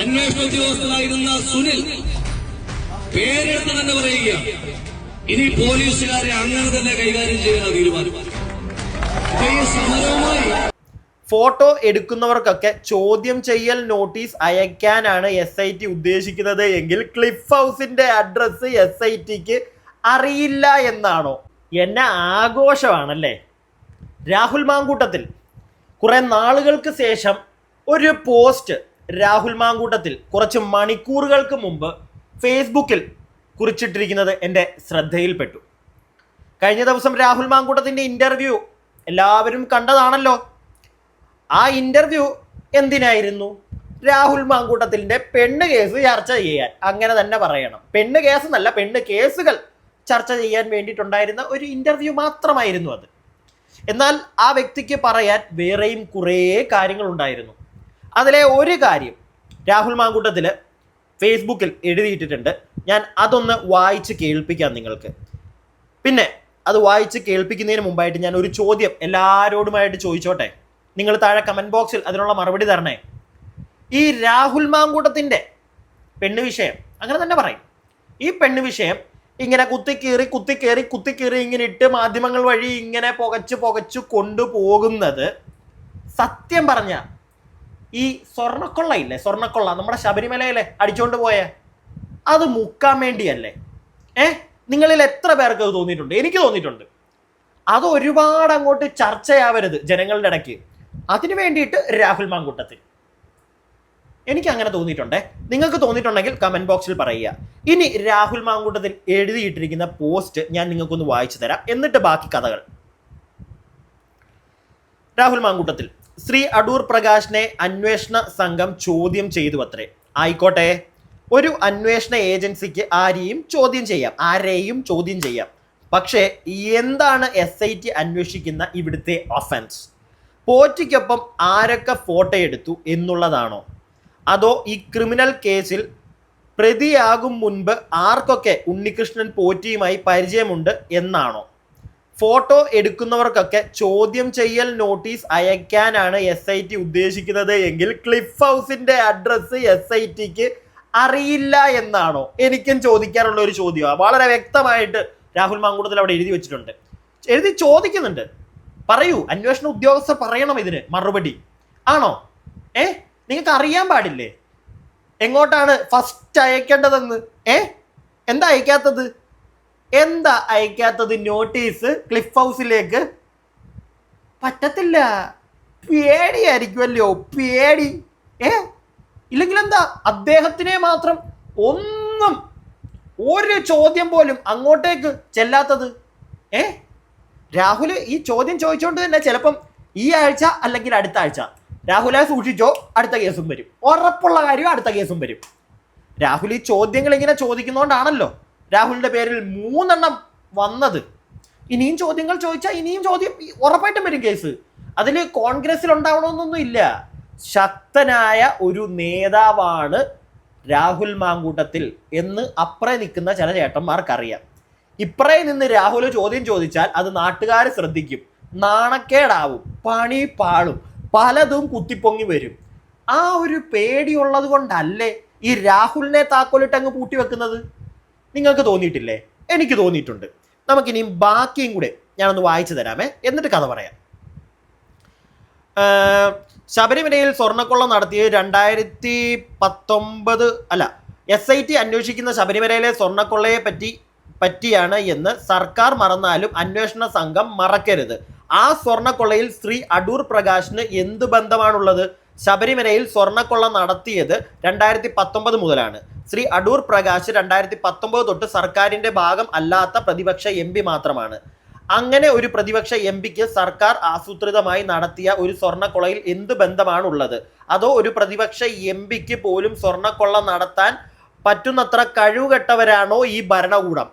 അന്വേഷണ ഉദ്യോഗസ്ഥനായിരുന്ന സുനിൽ പേരെടുത്ത് തന്നെ പറയുക ഇനി പോലീസുകാരെ അങ്ങനെ തന്നെ കൈകാര്യം ചെയ്യുന്ന തീരുമാനം. ഫോട്ടോ എടുക്കുന്നവർക്കൊക്കെ ചോദ്യം ചെയ്യൽ നോട്ടീസ് അയക്കാനാണ് എസ് ഐ ടി ഉദ്ദേശിക്കുന്നത് എങ്കിൽ ക്ലിഫ് ഹൗസിന്റെ അഡ്രസ്സ് എസ് ഐ ടിക്ക് അറിയില്ല എന്നാണോ? എന്നെ ആഘോഷമാണല്ലേ? രാഹുൽ മാങ്കൂട്ടത്തിൽ. കുറെ നാളുകൾക്ക് ശേഷം ഒരു പോസ്റ്റ് രാഹുൽ മാങ്കൂട്ടത്തിൽ കുറച്ച് മണിക്കൂറുകൾക്ക് മുമ്പ് ഫേസ്ബുക്കിൽ കുറിച്ചിട്ടിരിക്കുന്നത് എന്റെ ശ്രദ്ധയിൽപ്പെട്ടു. കഴിഞ്ഞ ദിവസം രാഹുൽ മാങ്കൂട്ടത്തിന്റെ ഇന്റർവ്യൂ എല്ലാവരും കണ്ടതാണല്ലോ. ആ ഇന്റർവ്യൂ എന്തിനായിരുന്നു? രാഹുൽ മാങ്കൂട്ടത്തിന്റെ പെണ്ണ് കേസ് ചർച്ച ചെയ്യാൻ. അങ്ങനെ തന്നെ പറയണം. പെണ്ണ് കേസ് എന്നല്ല പെണ്ണ് കേസുകൾ ചർച്ച ചെയ്യാൻ വേണ്ടിയിട്ടുണ്ടായിരുന്ന ഒരു ഇന്റർവ്യൂ മാത്രമായിരുന്നു അത്. എന്നാൽ ആ വ്യക്തിക്ക് പറയാൻ വേറെയും കുറേ കാര്യങ്ങളുണ്ടായിരുന്നു. അതിലെ ഒരു കാര്യം രാഹുൽ മാങ്കൂട്ടത്തിൽ ഫേസ്ബുക്കിൽ എഴുതിയിട്ടിട്ടുണ്ട്. ഞാൻ അതൊന്ന് വായിച്ച് കേൾപ്പിക്കാം നിങ്ങൾക്ക്. പിന്നെ അത് വായിച്ച് കേൾപ്പിക്കുന്നതിന് മുമ്പായിട്ട് ഞാൻ ഒരു ചോദ്യം എല്ലാവരോടുമായിട്ട് ചോദിച്ചോട്ടെ. നിങ്ങൾ താഴെ കമന്റ് ബോക്സിൽ അതിനുള്ള മറുപടി തരണേ. ഈ രാഹുൽ മാങ്കൂട്ടത്തിന്റെ പെണ്ണ് വിഷയം അങ്ങനെ തന്നെ പറയും. ഈ പെണ്ണ് വിഷയം ഇങ്ങനെ കുത്തിക്കീറി കുത്തിക്കേറി കുത്തിക്കേറി ഇങ്ങനെ ഇട്ട് മാധ്യമങ്ങൾ വഴി ഇങ്ങനെ പുകച്ച് പുകച്ച് കൊണ്ടുപോകുന്നത് സത്യം പറഞ്ഞ ഈ സ്വർണക്കൊള്ള ഇല്ലേ സ്വർണക്കൊള്ള നമ്മുടെ ശബരിമലയിലെ അടിച്ചോണ്ട് പോയ? അത് മുക്കാൻ വേണ്ടിയല്ലേ? ഏ? നിങ്ങളിൽ എത്ര പേർക്ക് അത് തോന്നിയിട്ടുണ്ട്? എനിക്ക് തോന്നിയിട്ടുണ്ട്. അത് ഒരുപാട് അങ്ങോട്ട് ചർച്ചയാവരുത് ജനങ്ങളുടെ ഇടയ്ക്ക്. അതിനു വേണ്ടിയിട്ട് രാഹുൽ മാങ്കൂട്ടത്തിൽ. എനിക്ക് അങ്ങനെ തോന്നിയിട്ടുണ്ടേ. നിങ്ങൾക്ക് തോന്നിയിട്ടുണ്ടെങ്കിൽ കമന്റ് ബോക്സിൽ പറയുക. ഇനി രാഹുൽ മാങ്കൂട്ടത്തിൽ എഴുതിയിട്ടിരിക്കുന്ന പോസ്റ്റ് ഞാൻ നിങ്ങൾക്കൊന്ന് വായിച്ചു തരാം. എന്നിട്ട് ബാക്കി കഥകൾ. രാഹുൽ മാങ്കൂട്ടത്തിൽ. ശ്രീ അടൂർ പ്രകാശിനെ അന്വേഷണ സംഘം ചോദ്യം ചെയ്തു അത്രേ ആയിക്കോട്ടെ. ഒരു അന്വേഷണ ഏജൻസിക്ക് ആരെയും ചോദ്യം ചെയ്യാം. ആരെയും ചോദ്യം ചെയ്യാം. പക്ഷേ എന്താണ് എസ് ഐ ടി അന്വേഷിക്കുന്ന ഇവിടുത്തെ ഒഫൻസ് പോറ്റിക്കൊപ്പം ആരൊക്കെ ഫോട്ടോ എടുത്തു എന്നുള്ളതാണോ? അതോ ഈ ക്രിമിനൽ കേസിൽ പ്രതിയാകും മുൻപ് ആർക്കൊക്കെ ഉണ്ണികൃഷ്ണൻ പോറ്റിയുമായി പരിചയമുണ്ട് എന്നാണോ? ഫോട്ടോ എടുക്കുന്നവർക്കൊക്കെ ചോദ്യം ചെയ്യൽ നോട്ടീസ് അയക്കാനാണ് എസ് ഐ ടി ഉദ്ദേശിക്കുന്നത്. എങ്കിൽ ക്ലിഫ് ഹൗസിന്റെ അഡ്രസ്സ് എസ് ഐ ടിക്ക് അറിയില്ല എന്നാണോ? എനിക്കും ചോദിക്കാനുള്ള ഒരു ചോദ്യമാണ് വളരെ വ്യക്തമായിട്ട് രാഹുൽ മാങ്കൂട്ടത്തിൽ അവിടെ എഴുതി വെച്ചിട്ടുണ്ട്. എഴുതി ചോദിക്കുന്നുണ്ട്. പറയൂ അന്വേഷണ ഉദ്യോഗസ്ഥർ പറയണം ഇതിന് മറുപടി. ആണോ? ഏ? നിങ്ങൾക്ക് അറിയാൻ പാടില്ലേ? എങ്ങോട്ടാണ് ഫസ്റ്റ് അയക്കേണ്ടതെന്ന്? ഏ? എന്താ അയക്കാത്തത്? എന്താ അയക്കാത്തത് നോട്ടീസ് ക്ലിഫ് ഹൗസിലേക്ക് പറ്റത്തില്ല. പേടിയായിരിക്കുമല്ലോ പേടി. ഏ? ഇല്ലെങ്കിൽ എന്താ അദ്ദേഹത്തിനെ മാത്രം ഒന്നും ഒരു ചോദ്യം പോലും അങ്ങോട്ടേക്ക് ചെല്ലാത്തത്? ഏ? രാഹുൽ ഈ ചോദ്യം ചോദിച്ചുകൊണ്ട് തന്നെ ചിലപ്പം ഈ ആഴ്ച അല്ലെങ്കിൽ അടുത്ത ആഴ്ച രാഹുലെ സൂക്ഷിച്ചോ അടുത്ത കേസും വരും. ഉറപ്പുള്ള കാര്യം അടുത്ത കേസും വരും. രാഹുൽ ഈ ചോദ്യങ്ങൾ ഇങ്ങനെ ചോദിക്കുന്നതുകൊണ്ടാണല്ലോ രാഹുലിന്റെ പേരിൽ മൂന്നെണ്ണം വന്നത്. ഇനിയും ചോദ്യങ്ങൾ ചോദിച്ചാൽ ഇനിയും ചോദ്യം ഉറപ്പായിട്ടും വരും കേസ്. അതിൽ കോൺഗ്രസിൽ ഉണ്ടാവണമെന്നൊന്നും ഇല്ല. ശക്തനായ ഒരു നേതാവാണ് രാഹുൽ മാങ്കൂട്ടത്തിൽ എന്ന് അപ്പുറേ നിൽക്കുന്ന ചില ചേട്ടന്മാർക്കറിയാം. ഇപ്പറേ നിന്ന് രാഹുൽ ചോദ്യം ചോദിച്ചാൽ അത് നാട്ടുകാർ ശ്രദ്ധിക്കും. നാണക്കേടാവും പണി പാളും പലതും കുത്തിപ്പൊങ്ങി വരും. ആ ഒരു പേടിയുള്ളത് കൊണ്ടല്ലേ ഈ രാഹുലിനെ താക്കോലിട്ട് അങ്ങ് പൂട്ടി വെക്കുന്നത് നിങ്ങൾക്ക് തോന്നിയിട്ടില്ലേ? എനിക്ക് തോന്നിയിട്ടുണ്ട്. നമുക്കിനിയും ബാക്കിയും കൂടെ ഞാനൊന്ന് വായിച്ചു തരാമേ. എന്നിട്ട് കഥ പറയാം. ശബരിമലയിൽ സ്വർണക്കൊള്ള നടത്തിയത് രണ്ടായിരത്തി പത്തൊമ്പത് അല്ല എസ് ഐ ടി അന്വേഷിക്കുന്ന ശബരിമലയിലെ സ്വർണക്കൊള്ളയെ പറ്റി പറ്റിയാണ് എന്ന് സർക്കാർ മറന്നാലും അന്വേഷണ സംഘം മറക്കരുത്. ആ സ്വർണക്കൊള്ളയിൽ ശ്രീ അടൂർ പ്രകാശിന് എന്ത് ബന്ധമാണുള്ളത്? ശബരിമലയിൽ സ്വർണക്കൊള്ള നടത്തിയത് രണ്ടായിരത്തി പത്തൊമ്പത് മുതലാണ്. ശ്രീ അടൂർ പ്രകാശ് രണ്ടായിരത്തി പത്തൊമ്പത് തൊട്ട് സർക്കാരിന്റെ ഭാഗം അല്ലാത്ത പ്രതിപക്ഷ എം മാത്രമാണ്. അങ്ങനെ ഒരു പ്രതിപക്ഷ എം പിക്ക് സർക്കാർ ആസൂത്രിതമായി നടത്തിയ ഒരു സ്വർണക്കൊളയിൽ എന്ത് ബന്ധമാണുള്ളത്? അതോ ഒരു പ്രതിപക്ഷ എം പിക്ക് പോലും സ്വർണക്കൊള്ള നടത്താൻ പറ്റുന്നത്ര കഴിവുകെട്ടവരാണോ ഈ ഭരണകൂടം?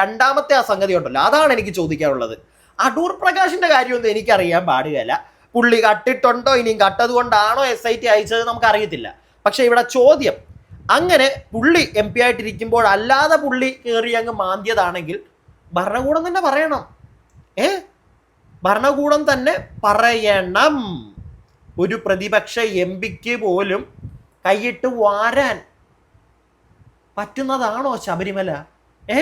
രണ്ടാമത്തെ ആ സംഗതി ഉണ്ടല്ലോ. അതാണ് എനിക്ക് ചോദിക്കാനുള്ളത്. അടൂർ പ്രകാശിന്റെ കാര്യമൊന്നും എനിക്കറിയാൻ പാടുകയല്ല. പുള്ളി കട്ടിട്ടുണ്ടോ ഇനിയും കട്ടത് കൊണ്ടാണോ എസ് ഐ ടി അയച്ചത് നമുക്ക് അറിയത്തില്ല പക്ഷെ ഇവിടെ ചോദ്യം. അങ്ങനെ പുള്ളി എം പി ആയിട്ടിരിക്കുമ്പോൾ അല്ലാതെ പുള്ളി കയറി അങ്ങ് മാന്തിയതാണെങ്കിൽ ഭരണകൂടം തന്നെ പറയണം. ഏ? ഭരണകൂടം തന്നെ പറയണം. ഒരു പ്രതിപക്ഷ എം പിക്ക് പോലും കൈയിട്ട് വാരാൻ പറ്റുന്നതാണോ ശബരിമല? ഏ?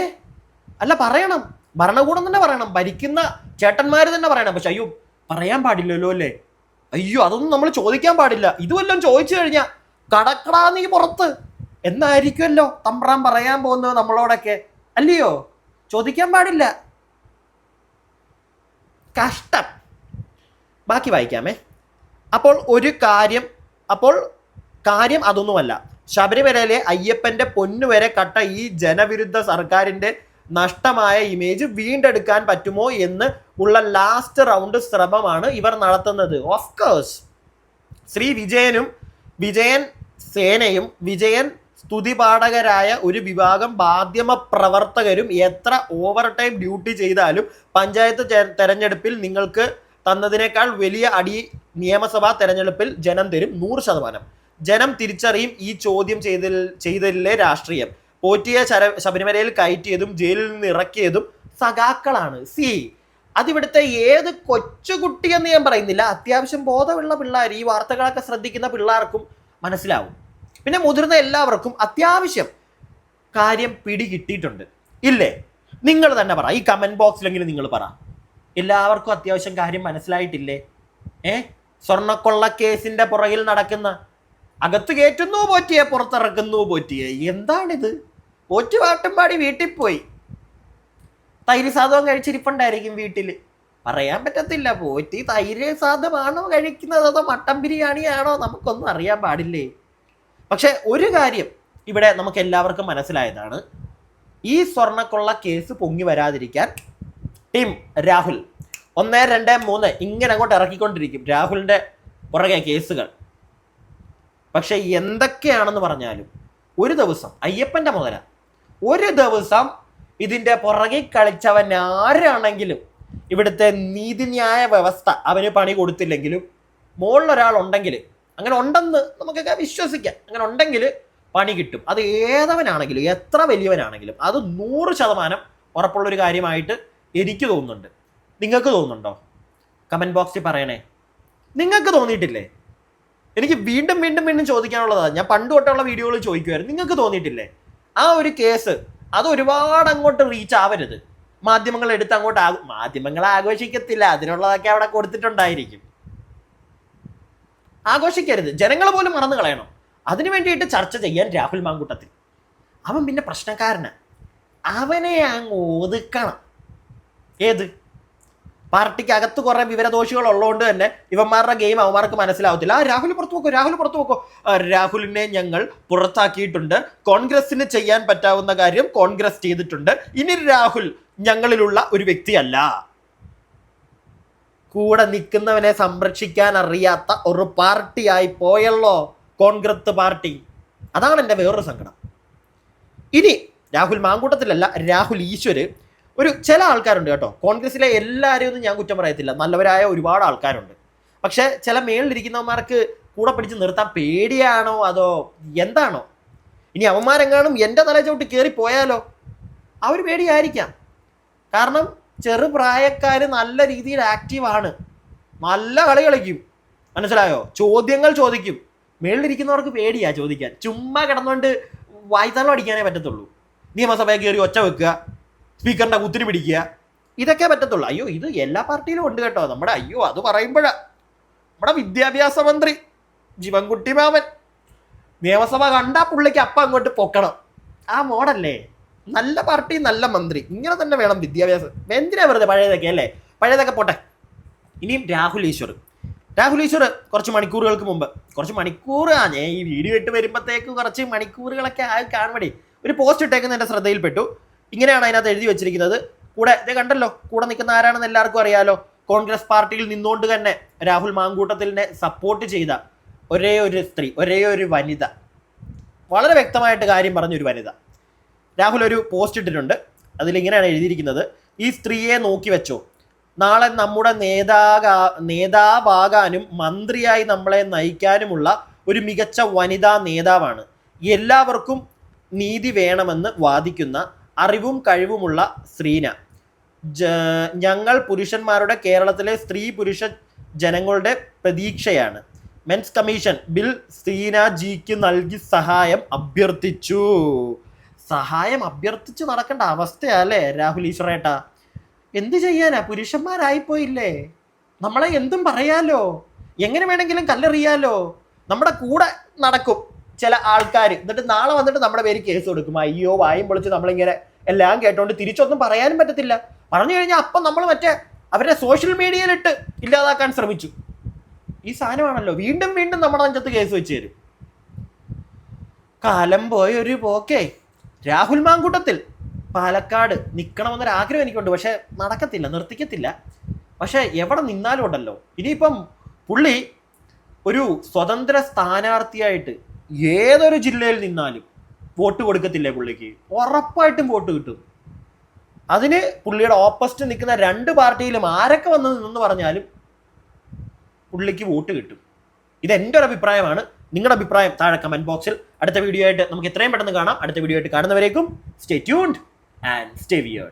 അല്ല പറയണം. ഭരണകൂടം തന്നെ പറയണം. ഭരിക്കുന്ന ചേട്ടന്മാർ തന്നെ പറയണം. പക്ഷെ അയ്യോ പറയാൻ പാടില്ലല്ലോ അല്ലേ? അയ്യോ അതൊന്നും നമ്മൾ ചോദിക്കാൻ പാടില്ല. ഇതുവല്ലോ ചോദിച്ചു കഴിഞ്ഞാൽ കടക്കടാ നീ പുറത്ത്. എന്നായിരിക്കുമല്ലോ തമ്പ്രാൻ പറയാൻ പോകുന്നത് നമ്മളോടൊക്കെ. അല്ലയോ? ചോദിക്കാൻ പാടില്ല. കഷ്ടം. ബാക്കി വായിക്കാമേ. അപ്പോൾ ഒരു കാര്യം അപ്പോൾ കാര്യം അതൊന്നുമല്ല. ശബരിമലയിലെ അയ്യപ്പന്റെ പൊന്നുവരെ കട്ട ഈ ജനവിരുദ്ധ സർക്കാരിന്റെ നഷ്ടമായ ഇമേജ് വീണ്ടെടുക്കാൻ പറ്റുമോ എന്ന് ഉള്ള ലാസ്റ്റ് റൗണ്ട് ശ്രമമാണ് ഇവർ നടത്തുന്നത്. ഓഫ് കോഴ്സ് ശ്രീ വിജയനും വിജയൻ സേനയും വിജയൻ സ്തുതിപാഠകരായ ഒരു വിഭാഗം മാധ്യമ പ്രവർത്തകരും എത്ര ഓവർ ടൈം ഡ്യൂട്ടി ചെയ്താലും പഞ്ചായത്ത് തെരഞ്ഞെടുപ്പിൽ നിങ്ങൾക്ക് തന്നതിനേക്കാൾ വലിയ അടി നിയമസഭാ തെരഞ്ഞെടുപ്പിൽ ജനം തരും നൂറ് ശതമാനം. ജനം തിരിച്ചറിയും ഈ ചോദ്യം ചെയ്തിൽ ചെയ്തതിലെ രാഷ്ട്രീയം. പോറ്റിയ ശബരിമലയിൽ കയറ്റിയതും ജയിലിൽ നിന്ന് ഇറക്കിയതും സഖാക്കളാണ്. സി അതിവിടുത്തെ ഏത് കൊച്ചുകുട്ടി എന്ന് ഞാൻ പറയുന്നില്ല. അത്യാവശ്യം ബോധമുള്ള പിള്ളേർ ഈ വാർത്തകളൊക്കെ ശ്രദ്ധിക്കുന്ന പിള്ളേർക്കും മനസ്സിലാവും. പിന്നെ മുതിർന്ന എല്ലാവർക്കും അത്യാവശ്യം കാര്യം പിടികിട്ടിയിട്ടുണ്ട്. ഇല്ലേ? നിങ്ങൾ തന്നെ പറ. ഈ കമന്റ് ബോക്സിലെങ്കിലും നിങ്ങൾ പറ. എല്ലാവർക്കും അത്യാവശ്യം കാര്യം മനസ്സിലായിട്ടില്ലേ? ഏ? സ്വർണക്കൊള്ള കേസിന്റെ പുറകിൽ നടക്കുന്ന അകത്ത് കയറ്റുന്നു പോറ്റിയെ പുറത്തിറക്കുന്നു പോറ്റിയെ. എന്താണിത്? പോറ്റി പാട്ടും പാടി വീട്ടിൽ പോയി. തൈര് സാധകം കഴിച്ചിരിപ്പുണ്ടായിരിക്കും വീട്ടിൽ പറയാൻ പറ്റത്തില്ല. പോറ്റി തൈര് സാധമാണോ കഴിക്കുന്നത് അതോ മട്ടൻ ബിരിയാണിയാണോ നമുക്കൊന്നും അറിയാൻ പാടില്ലേ? പക്ഷെ ഒരു കാര്യം ഇവിടെ നമുക്ക് എല്ലാവർക്കും മനസ്സിലായതാണ്. ഈ സ്വർണക്കൊള്ള കേസ് പൊങ്ങി വരാതിരിക്കാൻ ടീം രാഹുൽ ഒന്ന് രണ്ട് മൂന്ന് ഇങ്ങനെ അങ്ങോട്ട് ഇറക്കിക്കൊണ്ടിരിക്കും രാഹുലിന്റെ പുറകെ കേസുകൾ. പക്ഷെ എന്തൊക്കെയാണെന്ന് പറഞ്ഞാലും ഒരു ദിവസം അയ്യപ്പന്റെ മുതല ഒരു ദിവസം ഇതിന്റെ പുറകെ കളിച്ചവൻ ആരാണെങ്കിലും ഇവിടുത്തെ നീതിന്യായ വ്യവസ്ഥ അവന് പണി കൊടുത്തില്ലെങ്കിലും മുകളിലൊരാൾ ഉണ്ടെങ്കിൽ അങ്ങനെ ഉണ്ടെന്ന് നമുക്കൊക്കെ വിശ്വസിക്കാം. അങ്ങനെ ഉണ്ടെങ്കിൽ പണി കിട്ടും. അത് ഏതവനാണെങ്കിലും എത്ര വലിയവനാണെങ്കിലും അത് നൂറ് ശതമാനം ഉറപ്പുള്ളൊരു കാര്യമായിട്ട് എനിക്ക് തോന്നുന്നുണ്ട്. നിങ്ങൾക്ക് തോന്നുന്നുണ്ടോ? കമന്റ് ബോക്സിൽ പറയണേ. നിങ്ങൾക്ക് തോന്നിയിട്ടില്ലേ? എനിക്ക് വീണ്ടും വീണ്ടും വീണ്ടും ചോദിക്കാനുള്ളതാണ് ഞാൻ പണ്ട് തൊട്ടുള്ള വീഡിയോകൾ ചോദിക്കുമായിരുന്നു നിങ്ങൾക്ക് തോന്നിയിട്ടില്ലേ? ആ ഒരു കേസ് അത് ഒരുപാട് അങ്ങോട്ട് റീച്ച് ആവരുത്. മാധ്യമങ്ങൾ എടുത്ത് അങ്ങോട്ട് ആ മാധ്യമങ്ങൾ ആഘോഷിക്കത്തില്ല. അതിനുള്ളതൊക്കെ അവിടെ കൊടുത്തിട്ടുണ്ടായിരിക്കും. ആഘോഷിക്കരുത്. ജനങ്ങൾ പോലും മറന്നു കളയണം. അതിനു വേണ്ടിയിട്ട് ചർച്ച ചെയ്യാൻ രാഹുൽ മാങ്കൂട്ടത്തിൽ. അവൻ പിന്നെ പ്രശ്നക്കാരനാണ് അവനെ അങ്ങ് ഒതുക്കണം. ഏത്? പാർട്ടിക്ക് അകത്ത് കുറെ വിവരദോഷികൾ ഉള്ളതുകൊണ്ട് തന്നെ ഇവന്മാരുടെ ഗെയിം അവന്മാർക്ക് മനസ്സിലാവത്തില്ല. ആ രാഹുൽ പുറത്തു പോക്കോ രാഹുൽ പുറത്തു പോക്കോ രാഹുലിനെ ഞങ്ങൾ പുറത്താക്കിയിട്ടുണ്ട്. കോൺഗ്രസിന് ചെയ്യാൻ പറ്റാവുന്ന കാര്യം കോൺഗ്രസ് ചെയ്തിട്ടുണ്ട്. ഇനി രാഹുൽ ഞങ്ങളിലുള്ള ഒരു വ്യക്തിയല്ല. കൂടെ നിൽക്കുന്നവനെ സംരക്ഷിക്കാൻ അറിയാത്ത ഒരു പാർട്ടിയായി പോയല്ലോ കോൺഗ്രസ് പാർട്ടി. അതാണ് എന്റെ വേറൊരു സങ്കടം. ഇനി രാഹുൽ മാങ്കൂട്ടത്തിലല്ല രാഹുൽ ഈശ്വര് ഒരു ചില ആൾക്കാരുണ്ട് കേട്ടോ. കോൺഗ്രസിലെ എല്ലാവരെയും ഒന്നും ഞാൻ കുറ്റം പറയത്തില്ല. നല്ലവരായ ഒരുപാട് ആൾക്കാരുണ്ട്. പക്ഷെ ചില മേളിലിരിക്കുന്നവന്മാർക്ക് കൂടെ പിടിച്ച് നിർത്താൻ പേടിയാണോ? അതോ എന്താണോ? ഇനി അവന്മാരെങ്ങാനും എന്റെ തല ചവിട്ടി കയറി പോയാലോ? അവർ പേടിയായിരിക്കാം. കാരണം ചെറുപ്രായക്കാർ നല്ല രീതിയിൽ ആക്റ്റീവാണ് നല്ല കളി കളിക്കും. മനസ്സിലായോ? ചോദ്യങ്ങൾ ചോദിക്കും. മേളിലിരിക്കുന്നവർക്ക് പേടിയാ ചോദിക്കാൻ. ചുമ്മാ കിടന്നുകൊണ്ട് വായിത്താലോ അടിക്കാനേ പറ്റത്തുള്ളൂ. നിയമസഭയിൽ കയറി ഒച്ച വെക്കുക. സ്പീക്കറിന്റെ കുത്തിരി പിടിക്കുക. ഇതൊക്കെ പറ്റത്തുള്ളൂ. അയ്യോ ഇത് എല്ലാ പാർട്ടിയിലും ഉണ്ട് കേട്ടോ. നമ്മുടെ അയ്യോ അത് പറയുമ്പോഴാ. നമ്മുടെ വിദ്യാഭ്യാസ മന്ത്രി ജീവൻകുട്ടി മാമൻ. നിയമസഭ കണ്ടാ പുള്ളിക്ക് അപ്പം അങ്ങോട്ട് പൊക്കണം. ആ മോഡല്ലേ? നല്ല പാർട്ടി നല്ല മന്ത്രി. ഇങ്ങനെ തന്നെ വേണം വിദ്യാഭ്യാസം. എന്തിനാ വെറുതെ പഴയതൊക്കെ അല്ലേ? പഴയതൊക്കെ പോട്ടെ. ഇനിയും രാഹുൽ ഈശ്വർ. രാഹുൽ ഈശ്വർ കുറച്ച് മണിക്കൂറുകൾക്ക് മുമ്പ്. കുറച്ച് മണിക്കൂർ ആ ഞാൻ ഈ വീഡിയോ ഇട്ട് വരുമ്പോഴത്തേക്ക് കുറച്ച് മണിക്കൂറുകളൊക്കെ ആയി കാണുമ്പോഴേ ഒരു പോസ്റ്റ് ഇട്ടേക്കുന്ന എന്റെ ശ്രദ്ധയിൽപ്പെട്ടു. ഇങ്ങനെയാണ് അതിനകത്ത് എഴുതി വെച്ചിരിക്കുന്നത്. കൂടെ ഇത് കണ്ടല്ലോ കൂടെ നിൽക്കുന്ന ആരാണെന്ന് എല്ലാവർക്കും അറിയാലോ. കോൺഗ്രസ് പാർട്ടിയിൽ നിന്നുകൊണ്ട് തന്നെ രാഹുൽ മാങ്കൂട്ടത്തിലിനെ സപ്പോർട്ട് ചെയ്ത ഒരേ ഒരു സ്ത്രീ ഒരേ ഒരു വനിത. വളരെ വ്യക്തമായിട്ട് കാര്യം പറഞ്ഞൊരു വനിത. രാഹുൽ ഒരു പോസ്റ്റ് ഇട്ടിട്ടുണ്ട്. അതിലിങ്ങനെയാണ് എഴുതിയിരിക്കുന്നത്. ഈ സ്ത്രീയെ നോക്കി വെച്ചോ. നാളെ നമ്മുടെ നേതാകാ നേതാവാകാനും മന്ത്രിയായി നമ്മളെ നയിക്കാനുമുള്ള ഒരു മികച്ച വനിതാ നേതാവാണ്. എല്ലാവർക്കും നീതി വേണമെന്ന് വാദിക്കുന്ന അറിവും കഴിവുമുള്ള സ്ത്രീന. ഞങ്ങൾ പുരുഷന്മാരുടെ കേരളത്തിലെ സ്ത്രീ പുരുഷ ജനങ്ങളുടെ പ്രതീക്ഷയാണ്. മെൻസ് കമ്മീഷൻ ബിൽ സീന ജിക്ക് നൽകി സഹായം അഭ്യർത്ഥിച്ചു. സഹായം അഭ്യർത്ഥിച്ചു നടക്കേണ്ട അവസ്ഥയല്ലേ രാഹുൽ ഈശ്വറേട്ട എന്ത് ചെയ്യാനാ? പുരുഷന്മാരായിപ്പോയില്ലേ? നമ്മളെ എന്തും പറയാലോ? എങ്ങനെ വേണമെങ്കിലും കല്ലെറിയാലോ? നമ്മുടെ കൂടെ നടക്കും. ചില ആൾക്കാർ എന്നിട്ട് നാളെ വന്നിട്ട് നമ്മുടെ പേര് കേസ് കൊടുക്കും. അയ്യോ വായും പൊളിച്ച് നമ്മളിങ്ങനെ എല്ലാം കേട്ടോണ്ട് തിരിച്ചൊന്നും പറയാനും പറ്റത്തില്ല. പറഞ്ഞു കഴിഞ്ഞാൽ അപ്പം നമ്മൾ മറ്റേ അവരെ സോഷ്യൽ മീഡിയയിലിട്ട് ഇല്ലാതാക്കാൻ ശ്രമിച്ചു. ഈ സാധനമാണല്ലോ. വീണ്ടും വീണ്ടും നമ്മുടെ അഞ്ചത്ത് കേസ് വെച്ച് തരും. കാലം പോയ ഒരു പോക്കേ. രാഹുൽ മാങ്കൂട്ടത്തിൽ പാലക്കാട് നിൽക്കണമെന്നൊരാഗ്രഹം എനിക്കുണ്ട്. പക്ഷെ നടക്കത്തില്ല നിർത്തിക്കത്തില്ല. പക്ഷെ എവിടെ നിന്നാലും ഉണ്ടല്ലോ. ഇനിയിപ്പം പുള്ളി ഒരു സ്വതന്ത്ര സ്ഥാനാർത്ഥിയായിട്ട് ഏതൊരു ജില്ലയിൽ നിന്നാലും വോട്ട് കൊടുക്കത്തില്ലേ പുള്ളിക്ക്? ഉറപ്പായിട്ടും വോട്ട് കിട്ടും. അതിന് പുള്ളിയുടെ ഓപ്പോസിറ്റ് നിൽക്കുന്ന രണ്ട് പാർട്ടിയിലും ആരൊക്കെ വന്ന് നിന്നെന്ന് പറഞ്ഞാലും പുള്ളിക്ക് വോട്ട് കിട്ടും. ഇത് എന്റെ ഒരു അഭിപ്രായമാണ്. നിങ്ങളുടെ അഭിപ്രായം താഴെ കമന്റ് ബോക്സിൽ അടുത്ത വീഡിയോ ആയിട്ട് നമുക്ക് എത്രയും പെട്ടെന്ന് കാണാം. അടുത്ത വീഡിയോ ആയിട്ട് കാണുന്നവരേക്കും stay tuned and stay weird